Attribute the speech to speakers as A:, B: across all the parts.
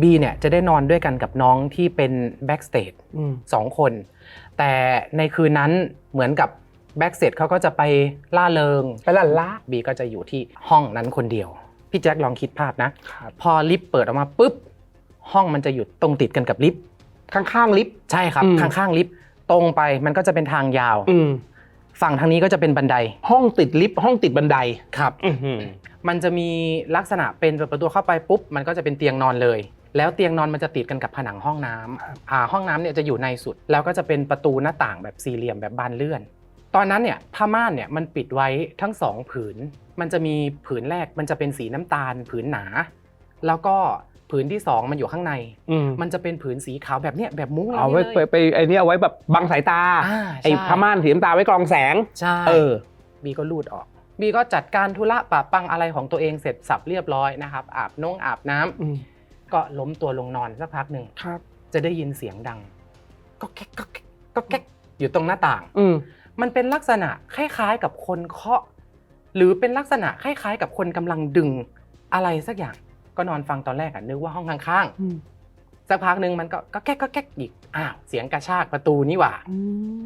A: บีเนี่ยจะได้นอนด้วยกันกับน้องที่เป็นแบ็กสเตจ
B: อืม
A: สองคน แต่ในคืนนั้นเหมือนกับแบ็กสเตจเขาก็จะไปล่าเริง
B: ไปหลั่นละ
A: บีก็จะอยู่ที่ห้องนั้นคนเดียว พี่แจ็คลองคิดภาพนะ
B: ครับ
A: พอลิฟต์เปิดออกมาปุ๊บ ห้องมันจะอยู่ตรงติดกันกับลิฟต์
B: ข้างๆลิฟต์
A: ใช่ครับ
B: อืม
A: ข้างๆลิฟต์ตรงไปมันก็จะเป็นทางยาว
B: อืม
A: ฝั่งทางนี้ก็จะเป็นบันได
B: ห้องติดลิฟต์ห้องติดบันได
A: ครับ
B: อือหือ
A: มันจะมีลักษณะเป็นเปิดประตูเข้าไปปุ๊บ มันก็จะเป็นเตียงนอนเลย แล้วเตียงนอนมันจะติดกันกับผนังห้องน้ำอ่าห้องน้ำเนี่ยจะอยู่ในสุด แล้วก็จะเป็นประตูหน้าต่างแบบสี่เหลี่ยมแบบบานเลื่อน ตอนนั้นเนี่ยผ้าม่านเนี่ยมันปิดไว้ทั้งสองผืน มันจะมีผืนแรกมันจะเป็นสีน้ำตาล ผืนหนา แล้วก็ผืนที่สองมันอยู่ข้างใน
B: อืม
A: มันจะเป็นผืนสีขาวแบบเนี้ยแบบมุ้ง
B: เอาไว้
A: ลย
B: ไปไปไอ้นี่เอาไว้แบบบังสายตา
A: อ่า
B: ไอ้
A: ใช่
B: ผ้าม่านสีน้ำตาไว้กรองแสง
A: ใช่
B: เออ
A: บีก็รูดออก บีก็จัดการธุระปะปังอะไรของตัวเองเสร็จสับเรียบร้อยนะครับ อาบน้องอาบน้ำ
B: อืม
A: ก็ล้มตัวลงนอนสักพักหนึ่ง
B: ครับ
A: จะได้ยินเสียงดังก็แก๊กก็แก๊กก็แก๊กอยู่ตรงหน้าต่าง
B: อืม
A: มันเป็นลักษณะคล้าย ๆ กับคนเคาะ หรือเป็นลักษณะคล้าย ๆ กับคนกำลังดึงอะไรสักอย่าง ก็นอนฟังตอนแรกอะนึกว่าห้องข้าง
B: อืม
A: ๆสักพักหนึ่งมันก็ก็แก๊กก็แก๊กอีกอ้าวเสียงกระชากประตูนี่หว่า
B: อื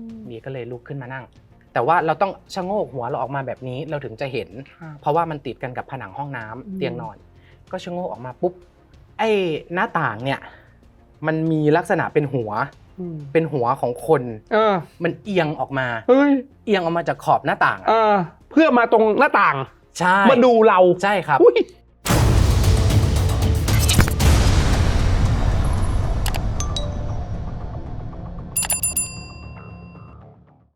B: ม
A: บีก็เลยลุกขึ้นมานั่ง แต่ว่าเราต้องชะโงกหัวเราออกมาแบบนี้เราถึงจะเห็น
B: ครับ
A: เพราะว่ามันติดกันกับผนังห้องน้ำ
B: อืม
A: เตียงนอน ก็ชะโงกออกมาปุ๊บ ไอ้หน้าต่างเนี่ย มันมีลักษณะเป็นหัว
B: อืม
A: เป็นหัวของคน
B: เออ
A: มันเอียงออกมา
B: เฮ้ย
A: เอียงออกมาจากขอบหน้าต่าง
B: เออเพื่อมาตรงหน้าต่าง
A: ใช่
B: มาดูเรา
A: ใช่ครับ
B: อุ้ย